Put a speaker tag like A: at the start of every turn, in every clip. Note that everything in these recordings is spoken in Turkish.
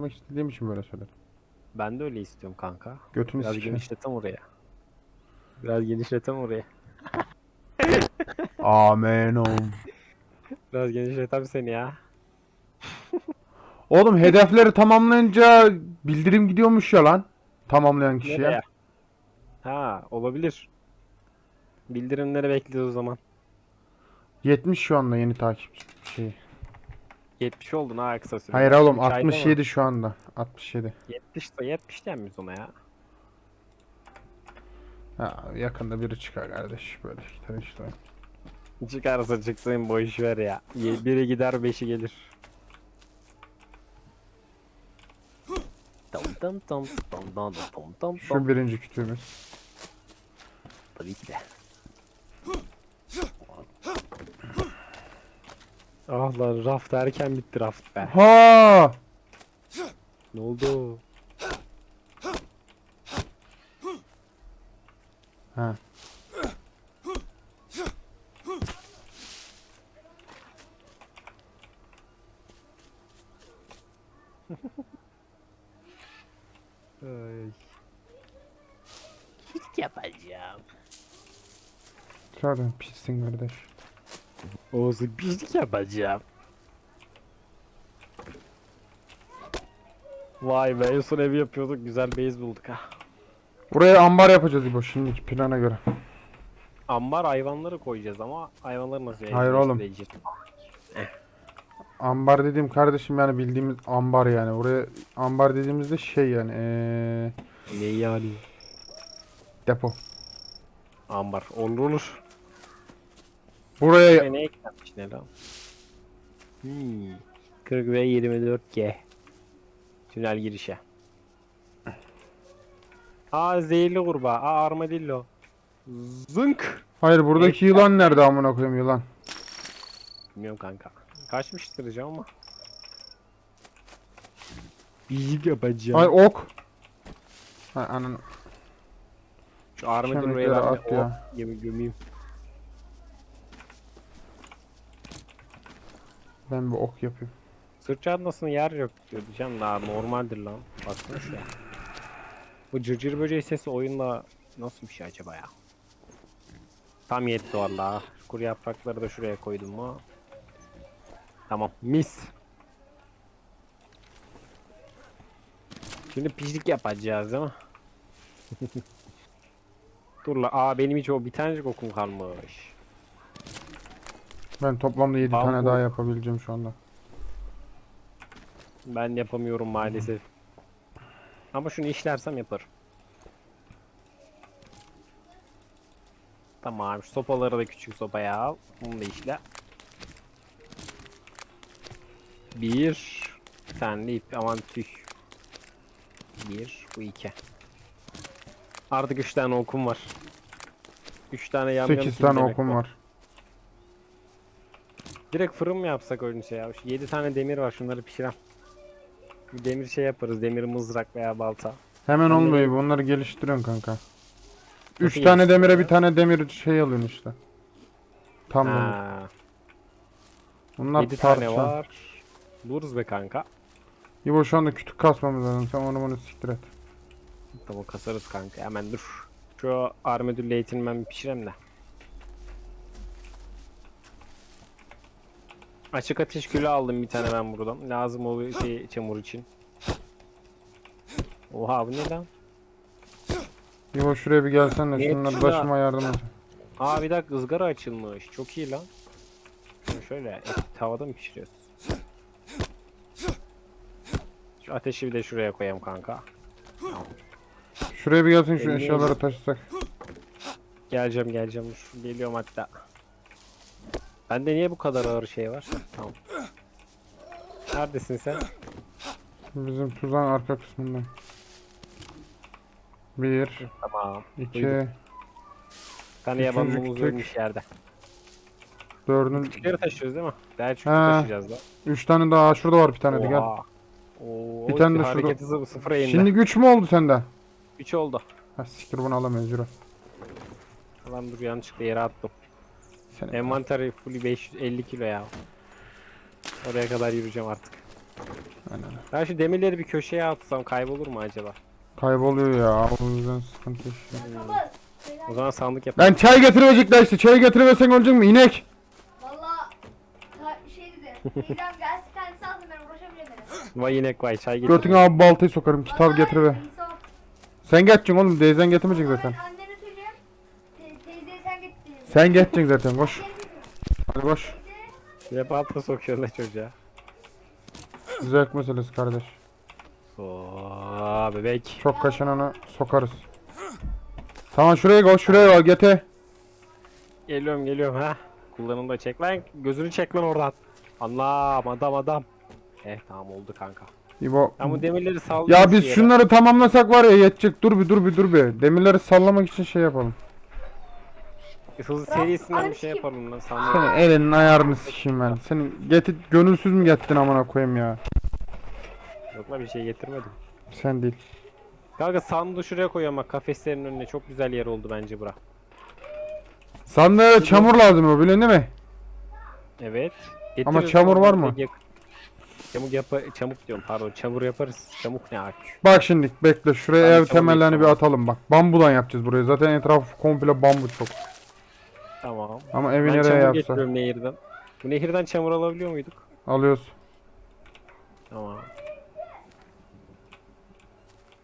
A: Yapmak istediğim için böyle söyledim.
B: Ben de öyle istiyorum kanka.
A: Götünü
B: Biraz
A: sikeyim.
B: genişletem oraya. Biraz genişletem oraya.
A: Amenum.
B: Biraz genişletem seni ya.
A: Oğlum hedefleri tamamlayınca bildirim gidiyormuş ya lan. Tamamlayan kişiye.
B: Nereye? Ha olabilir. Bildirimleri bekliyoruz o zaman.
A: 70 şu anda yeni takipçi şey.
B: 70 oldun ha kısa sürede.
A: Hayır oğlum
B: Üç ayda mı?
A: 67 şu anda. 67.
B: 70 de 70 denmiş ona ya.
A: Ha, yakında biri çıkar kardeş böyle işte işte.
B: Çıkarsa çıksın boş ver ya. Ye- Biri gider beşi gelir. Tam tam tam tam tam tam tam
A: Şu
B: tam.
A: birinci kütüğümüz.
B: Tabii ki de. Ah lan raft erken bitti raft be.
A: Ha!
B: Ne oldu?
A: Ha.
B: Ay. Hiç yapacağım.
A: Zaten pissin kardeş.
B: Oğuz'u birlik yapacağım. Vay be en son evi yapıyorduk güzel base bulduk ha.
A: Buraya ambar yapacağız İbo şimdiki plana göre.
B: Ambar hayvanları koyacağız ama hayvanları nasıl
A: Hayır oğlum.
B: evcilleştireceğiz?
A: Ambar dediğim kardeşim yani bildiğimiz ambar yani. Buraya ambar dediğimizde şey yani ee,
B: Ne yani?
A: depo.
B: Ambar olur olur.
A: Buraya
B: Ne eklenmiş ne lan? Hmm. 40 ve 24G. Tünel girişe. Aa zehirli kurbağa. Aa armadillo. Zınk.
A: Hayır buradaki yılan nerede amına koyayım yılan?
B: Bilmiyorum kanka. Kaçmıştır hocam ama. İyi yapacağım.
A: Ay ok. Hay anan.
B: Şu armadillo'yu
A: Kemikleri
B: ben
A: at
B: bir
A: ya.
B: o yemi gömeyim.
A: Ben bir ok yapayım.
B: Sırt çantasında yer yok diyor diyeceğim daha normaldir lan. Baksana şuraya. Bu cırcır böceği sesi oyunda nasıl bir şey acaba ya? Tam yetti valla. Kuru yaprakları da şuraya koydum mu? Tamam mis. Şimdi pişlik yapacağız değil mi? Dur la aa benim hiç o bir tanecik okum kalmış.
A: Ben toplamda 7
B: Bambu.
A: tane daha yapabileceğim şu anda.
B: Ben yapamıyorum maalesef. Ama şunu işlersem yaparım. Tamam şu sopaları da küçük sopaya al. Bunu da işle. Bir de ip aman tüh. Bir bu iki. Artık üç tane okum var. Üç tane yam
A: 8 tane okum var.
B: Direkt fırın mı yapsak öyle şey ya? Şu 7 tane demir var şunları pişirem. Bir demir şey yaparız. Demir mızrak veya balta.
A: Hemen
B: Ben de-
A: olmuyor İbo, bunları geliştiriyorsun kanka. 3
B: Nasıl
A: tane demire bir tane demir şey alıyorsun işte. Tam demir.
B: Ha,
A: Bunlar
B: 7
A: parça.
B: tane var. Buluruz be kanka.
A: İbo şu anda kütük kasmamız lazım. Sen onu bunu siktir et.
B: Tamam kasarız kanka. Hemen dur. Şu armadillo ben bir pişireyim de. Açık ateş külü aldım bir tane ben buradan. Lazım o şey çamur için. Oha bu ne lan?
A: İbo şuraya bir gelsen de şunları taşıma yardım et.
B: Aa bir dakika ızgara açılmış. Çok iyi lan. Şunu şöyle et, tavada mı pişiriyoruz? Şu ateşi bir de şuraya koyayım kanka.
A: Şuraya bir gelsin şu
B: Elini
A: eşyaları taşısak.
B: Geleceğim geleceğim dur. Geliyorum hatta. Bende niye bu kadar ağır şey var? Tamam. Neredesin sen?
A: Bizim tuzağın arka kısmında. Bir,
B: Tamam.
A: iki,
B: Duydum. Yaban
A: Üçüncü
B: domuz
A: kütük.
B: ölmüş yerde.
A: dördün,
B: Kütükleri taşıyoruz değil mi? Daha küçük
A: Ha.
B: taşıyacağız da.
A: üç tane daha şurada var bir tane de gel.
B: Oha. Oo,
A: Bir tane de şurada-
B: hareketi sı- sıfıra indi.
A: Şimdi güç mü oldu sende?
B: 3 oldu.
A: Ha siktir bunu alamayız yürü.
B: Lan dur yanlışlıkla yere attım.
A: Seni.
B: Envanteri full 550 kilo ya. Oraya kadar yürüyeceğim artık.
A: Aynen.
B: Ben şu demirleri bir köşeye atsam kaybolur mu acaba?
A: Kayboluyor ya. O yüzden sıkıntı.
C: Kapat.
B: O zaman sandık yapalım.
A: Lan çay getirecekler işte. Çay getirmesen olacak mı? İnek.
C: Valla şey dedi. Teyzem gelsin kendisi alsın ben uğraşamayacağım.
B: Vay inek vay çay getir.
A: Götüne abi baltayı sokarım. Kitap getiriver.
C: insan-
A: Sen geçeceksin oğlum. Teyzen getirmeyecek zaten.
C: Sen
A: geçeceksin zaten. Koş. Hadi koş.
B: Ne balta sokuyorlar çocuğa.
A: Zevk meselesi kardeş.
B: Oo bebek.
A: Çok kaşınanı sokarız. Tamam şuraya koş. Şuraya koş. Getir.
B: Geliyorum geliyorum ha. Kullanımı da çek lan. Gözünü çek lan oradan. Anlam adam adam. Eh tamam oldu kanka.
A: İbo.
B: Ben bu demirleri saldım.
A: Ya biz şunları tamamlasak var ya yetecek. Dur bir dur bir dur bir. Demirleri sallamak için şey yapalım.
B: Hızlı serisinden bir şey yapalım lan sandım.
A: Senin elinin ayarını sikeyim ben. Senin getir gönülsüz mü getirdin amına koyayım ya.
B: Yok lan bir şey getirmedim.
A: Sen değil.
B: Kanka sandığı şuraya koyuyorum bak kafeslerin önüne. Çok güzel yer oldu bence bura.
A: Sandığa çamur lazım o biliyorsun değil mi?
B: Evet.
A: Ama çamur var mı?
B: yak- Çamuk yapa çamuk diyorum pardon çamur yaparız. Çamuk ne akü.
A: Bak şimdi bekle şuraya
B: Ben
A: ev
B: çamur
A: temellerini bir
B: yapamam.
A: atalım bak. Bambudan yapacağız burayı. Zaten etrafı komple bambu çok.
B: Tamam.
A: Ama evi
B: Ben
A: nereye
B: çamur
A: yapsa
B: getiriyorum nehirden. Bu nehirden çamur alabiliyor muyduk?
A: alıyoruz.
B: Tamam.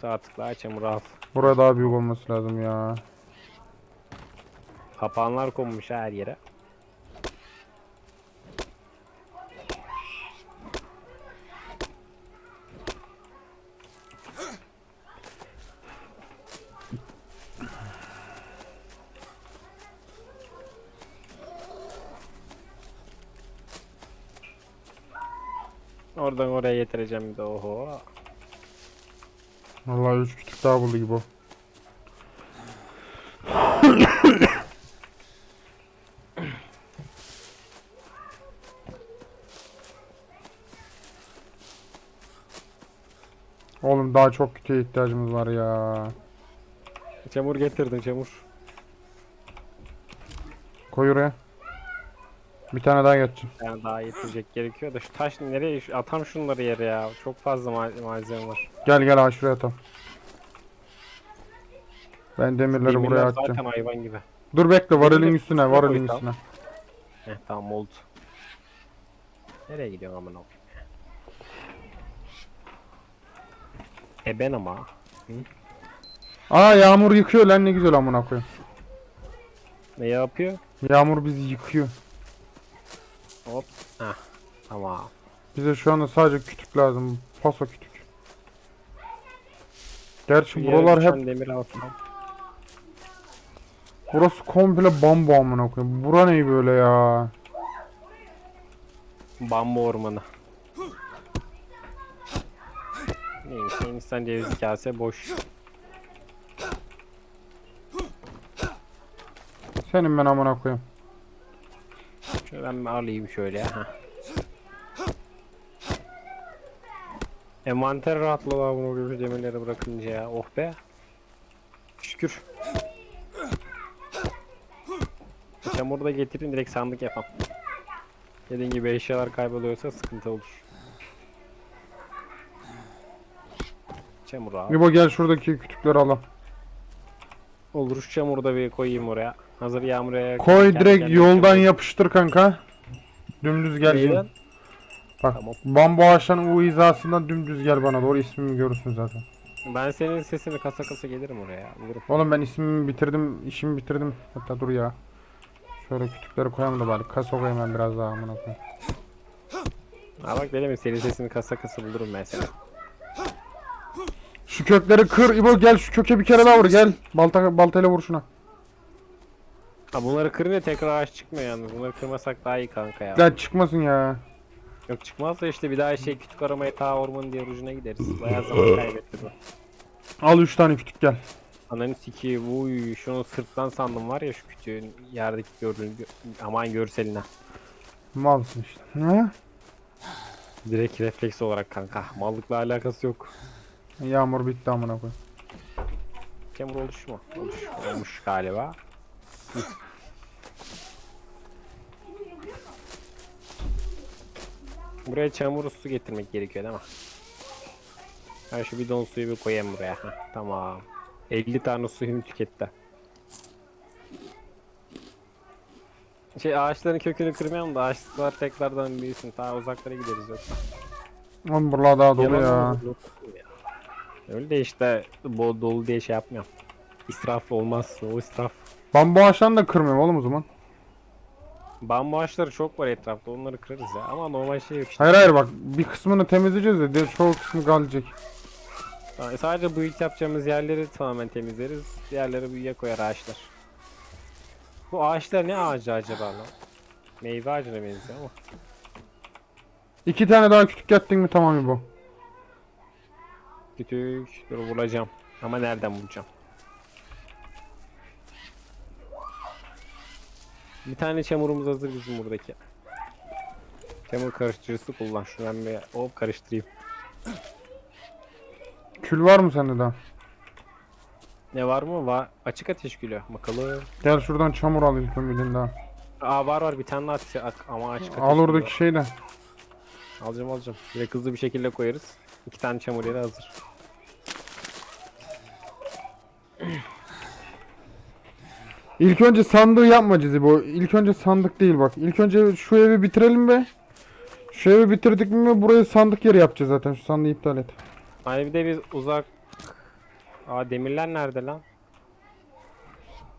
B: Sağ tıkla çamur al.
A: Buraya daha büyük olması lazım ya.
B: Kapanlar konmuş her yere. Oradan oraya getireceğim bir de oho.
A: Vallahi üç kütük daha buldu gibi o. Oğlum daha çok kütüğe ihtiyacımız var ya.
B: Çamur getirdim çamur.
A: Koy oraya. Bir tane daha geçeceğim.
B: Yani daha yetecek gerekiyor da şu taş nereye şu- atam şunları yere ya. Çok fazla mal- malzeme var.
A: Gel gel ha şuraya tam. Ben demirleri
B: Demirler
A: buraya
B: zaten
A: atacağım.
B: hayvan gibi.
A: Dur bekle varilin
B: Demirleri
A: üstüne
B: şuraya
A: varilin
B: koy tam.
A: üstüne.
B: Heh tamam oldu. Nereye gidiyorsun amına koyayım? E ben ama.
A: Aa yağmur yıkıyor lan ne güzel amına koyayım.
B: Ne yapıyor?
A: Yağmur bizi yıkıyor.
B: Hop. Heh. Tamam.
A: Bize şu anda sadece kütük lazım. Paso kütük. Gerçi
B: yere
A: buralar
B: düşen
A: hep
B: demir alsam.
A: burası komple bambu amına koyayım. Bura ne böyle ya?
B: Bambu ormanı. Neymiş Hindistan cevizi kase boş.
A: Senin ben amına koyayım.
B: Ben alayım şöyle. Heh. Envanter rahatladı abi bunu gibi demirleri bırakınca ya. Oh be. Şükür. Çamuru da getirin direkt sandık yapalım. Dediğin gibi eşyalar kayboluyorsa sıkıntı olur. Çamur abi.
A: İbo gel şuradaki kütükleri al.
B: Olur şu çamuru da bir koyayım oraya. Hazır yağmur yağarken
A: Koy direkt yoldan yapıştır kanka. Dümdüz gel.
B: Neyden?
A: Bak
B: Tamam.
A: bambu ağaçlarının u hizasından dümdüz gel bana doğru ismimi görürsün zaten.
B: Ben senin sesini kasa kasa gelirim oraya. Bulurum.
A: Oğlum ben ismimi bitirdim, işimi bitirdim. Hatta dur ya. Şöyle kütükleri koyalım da bari. Kasa koyayım ben biraz daha amına koyayım.
B: Ha bak dedim ya senin sesini kasa kasa bulurum ben seni.
A: Şu kökleri kır İbo gel şu köke bir kere daha vur gel. Balta baltayla vur şuna.
B: Ha bunları kırınca tekrar ağaç çıkmıyor yalnız. Bunları kırmasak daha iyi kanka ya.
A: Gel çıkmasın ya.
B: Yok çıkmazsa işte bir daha şey kütük aramaya ta ormanın diğer ucuna gideriz. Bayağı zaman kaybetti bu.
A: Al 3 tane kütük gel.
B: Ananı sikeyim. Uy şunu sırttan sandım var ya şu kütüğün yerdeki gördüğün gö- aman görseline.
A: Malsın işte. Ha?
B: Direkt refleks olarak kanka. Mallıkla alakası yok.
A: Yağmur bitti amına koyayım.
B: Çamur oluş mu? Oluş. Olmuş galiba. Buraya çamur su getirmek gerekiyor değil mi? Ben şu bidon suyu bir koyayım buraya. Heh, tamam. 50 tane suyunu tüketti. Şey ağaçların kökünü kırmayalım da ağaçlar tekrardan büyüsün. Ta uzaklara gideriz yoksa.
A: Oğlum buralar daha dolu
B: Yalan
A: ya.
B: Öyle de işte bol dolu diye şey yapmıyorum. İsraf olmaz. O israf.
A: Ben bu ağaçtan da kırmıyorum oğlum o zaman.
B: Bambu ağaçları çok var etrafta. Onları kırarız ya. Ama normal şey yok işte.
A: Hayır hayır bak bir kısmını temizleyeceğiz de diğer çoğu kısmı kalacak.
B: Ha, Sadece bu ilk yapacağımız yerleri tamamen temizleriz. Diğerleri büyüye koyar ağaçlar. Bu ağaçlar ne ağacı acaba lan? Meyve ağacına benziyor ama.
A: İki tane daha kütük yattın mı tamam bu.
B: Kütük. Dur bulacağım. Ama nereden bulacağım? Bir tane çamurumuz hazır bizim buradaki. Çamur karıştırıcısı kullan. Ben bir hop karıştırayım.
A: Kül var mı sende daha?
B: Ne var mı? Var. Açık ateş gülü. Bakalım.
A: Gel şuradan çamur al ilk ömründen daha.
B: Aa var var bir tane daha ateş at- ama açık ateş
A: Al
B: gülü
A: oradaki
B: var.
A: şeyden.
B: Alacağım alacağım. Direkt hızlı bir şekilde koyarız. İki tane çamur yeri hazır.
A: İlk önce sandığı yapma Cizibo. İlk önce sandık değil bak. İlk önce şu evi bitirelim be. Şu evi bitirdik mi buraya sandık yeri yapacağız zaten. Şu sandığı iptal et.
B: Hani bir de biz uzak... Aa demirler nerede lan?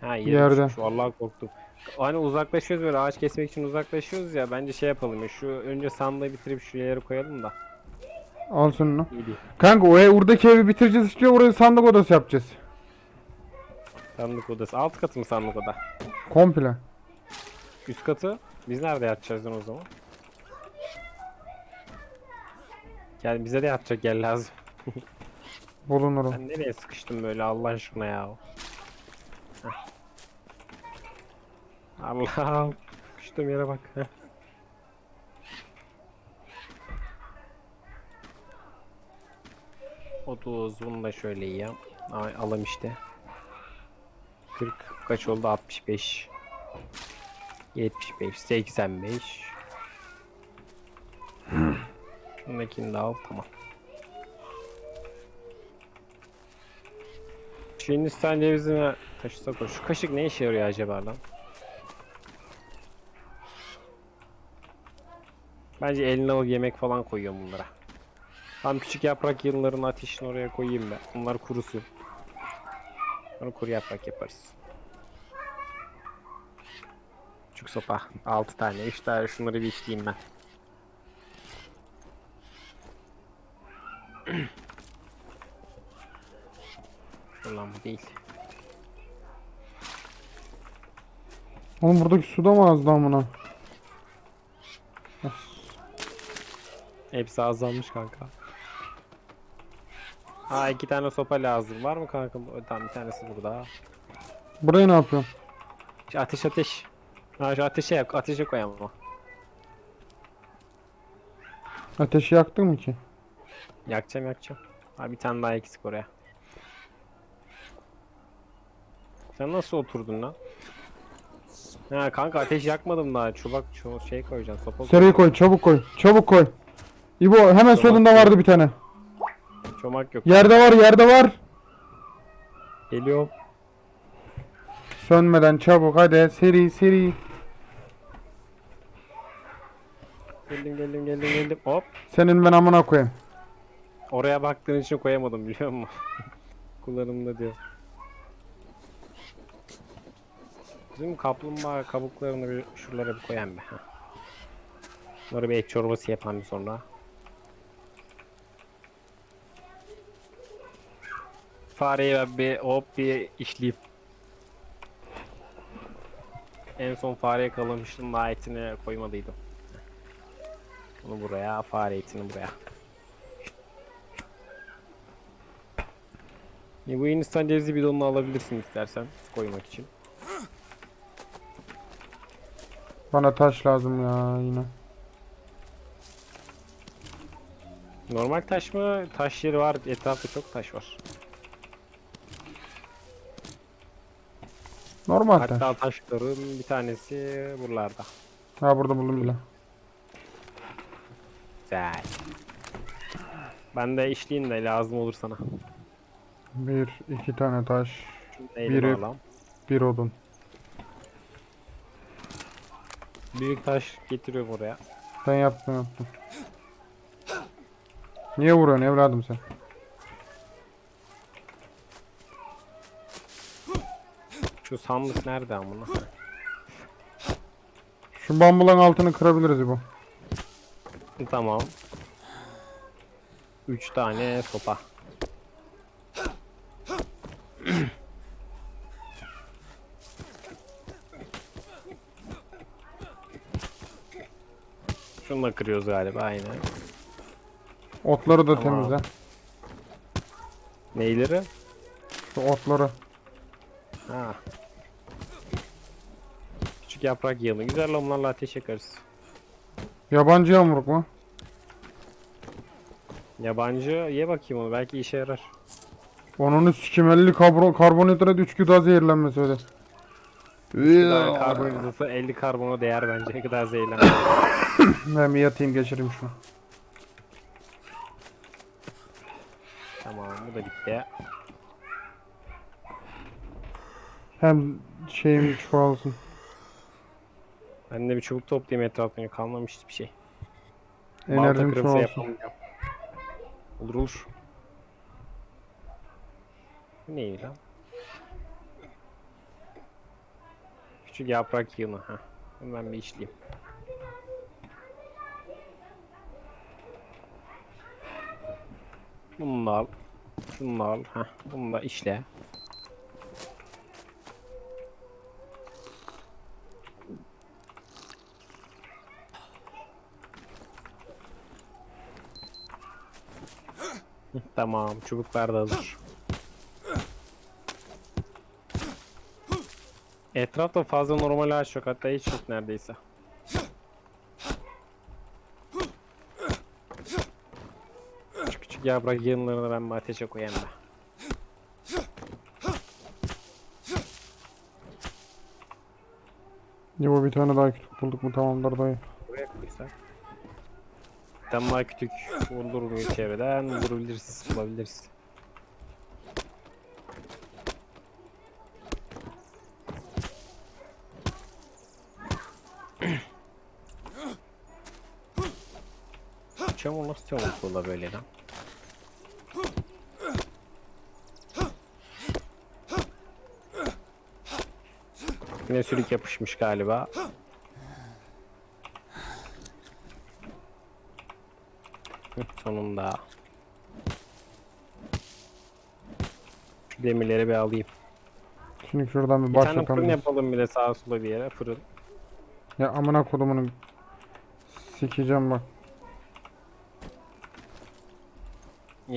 B: Ha
A: Yerde.
B: düşmüş. Vallahi korktum. Hani uzaklaşıyoruz böyle ağaç kesmek için uzaklaşıyoruz ya bence şey yapalım ya şu önce sandığı bitirip şu yere koyalım da.
A: Al
B: değil.
A: Kanka o ev, oradaki evi bitireceğiz işte oraya sandık odası yapacağız.
B: Sandık odası. Alt katı mı sandık oda?
A: Komple.
B: Üst katı. Biz nerede yatacağız lan o zaman? Gel bize de yatacak yer lazım.
A: Bulunur o.
B: Ben nereye sıkıştım böyle Allah aşkına ya? Heh. Allah'ım. Sıkıştığım yere bak. Heh. Otuz bunu da şöyle yiyeyim. Ay, alalım işte. 40 kaç oldu? 65 75 85 Şundakini de tamam. Şu Hindistan cevizini taşısak o. Şu kaşık ne işe yarıyor acaba lan? Bence eline alıp yemek falan koyuyorum bunlara. Tam küçük yaprak yığınlarını ateşin oraya koyayım ben. Bunlar kurusun. Sonra kuru yaprak yaparız. Küçük sopa. 6 tane. 3 tane şunları bir işleyeyim ben. Ulan bu değil.
A: Oğlum buradaki su da mı azdı amına?
B: Hepsi azalmış kanka. Ha iki tane sopa lazım. Var mı kanka? Tamam bir tanesi burada.
A: Buraya ne yapıyorsun?
B: Şu ateş ateş. Ha şu ateşe yak. Ateşe koyalım ama.
A: Ateşi yaktın mı ki?
B: Yakacağım yakacağım. Ha bir tane daha eksik oraya. Sen nasıl oturdun lan? Ha kanka ateş yakmadım daha. Çubak şu şey koyacaksın. Sopa
A: Seri koy çabuk koy. Çabuk koy. İbo hemen solunda vardı bir tane.
B: Çomak yok.
A: Yerde var yerde var.
B: Geliyorum.
A: Sönmeden çabuk hadi seri seri.
B: Geldim geldim geldim geldim. Hop.
A: Senin ben amına koyayım.
B: Oraya baktığın için koyamadım biliyor musun? Kullanımda diyor. Bizim kaplumbağa kabuklarını bir şuralara bir koyayım be. Bunları bir et çorbası yapalım sonra. Fareyi ben bir hop bir işleyeyim. En son fareye kalamıştım daha etini koymadıydım. Bunu buraya, fare etini buraya. Ya bu Hindistan cevizi bidonunu alabilirsin istersen koymak için.
A: Bana taş lazım ya yine.
B: Normal taş mı? Taş yeri var. Etrafta çok taş var.
A: Normal
B: Hatta
A: taş.
B: taşların bir tanesi buralarda.
A: Ha burada buldum bile.
B: Güzel. Ben de işleyeyim de lazım olur sana.
A: Bir, iki tane taş,
B: elime
A: Biri-
B: alalım.
A: bir odun.
B: Büyük taş getiriyorum oraya.
A: Sen yaptın yaptın. Niye vuruyorsun evladım sen?
B: Şu sandık nerede amına?
A: Şu bambuların altını kırabiliriz bu.
B: Tamam. 3 tane sopa. Şunu da kırıyoruz galiba aynen.
A: Otları da
B: Tamam.
A: temizle.
B: Neyleri?
A: Şu otları.
B: Ha. Küçük yaprak yığını. Güzel onlarla ateş yakarız.
A: Yabancı yamruk mu?
B: Yabancı ye bakayım onu belki işe yarar.
A: Onun sikimelli karbon karbonhidrat 3 gıda zehirlenmesi öyle.
B: Tane karbonhidratı 50 karbona değer bence. Ne kadar zehirlenmez.
A: Ben bir yatayım geçireyim şunu.
B: tamam bu da bitti.
A: Hem şeyim çoğalsın.
B: Ben de bir çubuk toplayayım etrafına kalmamış hiçbir şey.
A: Enerjim çoğalsın.
B: yapamayacağım. Olur olur. Bu neydi lan? Küçük yaprak yığını. ha. Ben bir işleyeyim. Bunu da al. Şunu da al. Heh, bunu da işle. Tamam, çubuklar da hazır. Etrafta fazla normal ağaç yok, hatta hiç yok neredeyse. Küçük küçük yaprak yığınlarını ben ateşe koyayım da.
A: Ya bir tane daha kütük bulduk mu tamamdır dayı.
B: Buraya koysak. Tane daha kütük vurulur mu çevreden vurabiliriz, bulabiliriz. Çamur nasıl çamur kola böyle lan? Yine sürük yapışmış galiba. Hı, Sonunda. Şu demirleri bir alayım.
A: Şimdi şuradan bir
B: Bir tane fırın
A: başlatalım.
B: yapalım bir de sağa sola bir yere fırın.
A: Ya amına kodumunu sikeceğim bak.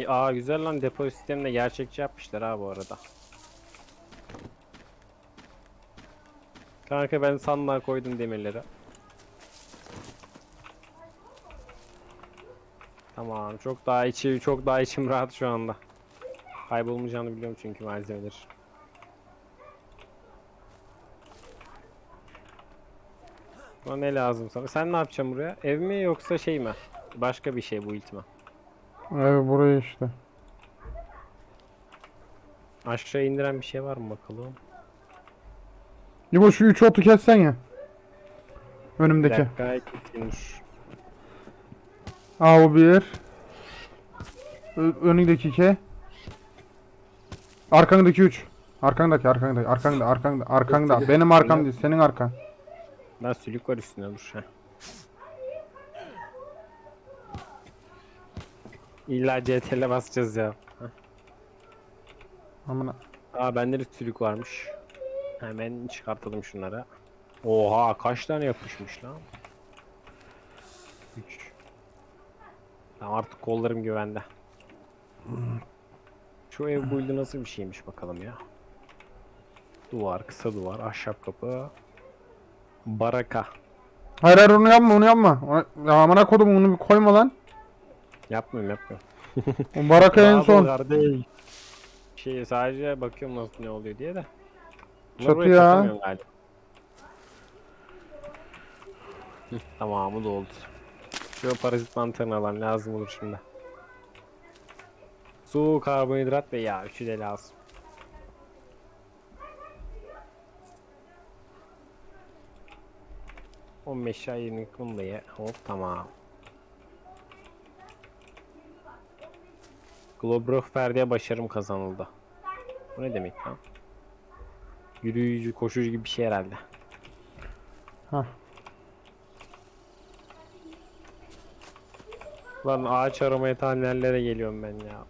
B: Aa güzel lan depo sistemini de gerçekçi yapmışlar ha bu arada. Kanka ben sandığa koydum demirleri. Tamam çok daha içi çok daha içim rahat şu anda. Kaybolmayacağını biliyorum çünkü malzemeler. Buna ne lazım sana? Sen ne yapacaksın buraya? Ev mi yoksa şey mi? Başka bir şey bu iltima.
A: Evet burayı işte.
B: Aşağı indiren bir şey var mı bakalım?
A: İbo şu 3 otu kessen ya.
B: Bir
A: Önümdeki.
B: dakika ikinci.
A: Aa o bir. Ö- önündeki iki. Arkandaki 3. Arkandaki arkandaki arkanda arkanda arkanda. Benim arkam değil senin arkan.
B: Lan sülük var üstünde dur. Heh. İlla CTRL'e basacağız ya. Heh.
A: Amına.
B: Aa bende de sülük varmış. Hemen çıkartalım şunları. Oha kaç tane yapışmış lan? 3 Tamam artık kollarım güvende. Şu ev build'i nasıl bir şeymiş bakalım ya. Duvar, kısa duvar, ahşap kapı. Baraka.
A: Hayır hayır onu yapma onu yapma. Ona- Ya amına kodum onu bir koyma lan.
B: Yapmıyorum yapmıyorum.
A: O baraka en
B: Bravo
A: son.
B: kardeş. Şey sadece bakıyorum nasıl ne oluyor diye de. Bunları
A: Çatı
B: buraya
A: ya.
B: takamıyorum galiba. Hı, Tamamı doldu. Şu parazit mantarını alalım lazım olur şimdi. Su, karbonhidrat ve yağ. Üçü de lazım. Bunu da ye. Hop tamam. Globrofer'de başarım kazanıldı. Bu ne demek lan? Yürüyücü, koşucu gibi bir şey herhalde.
A: Hah.
B: Lan ağaç aramaya ta nerelere geliyorum ben ya.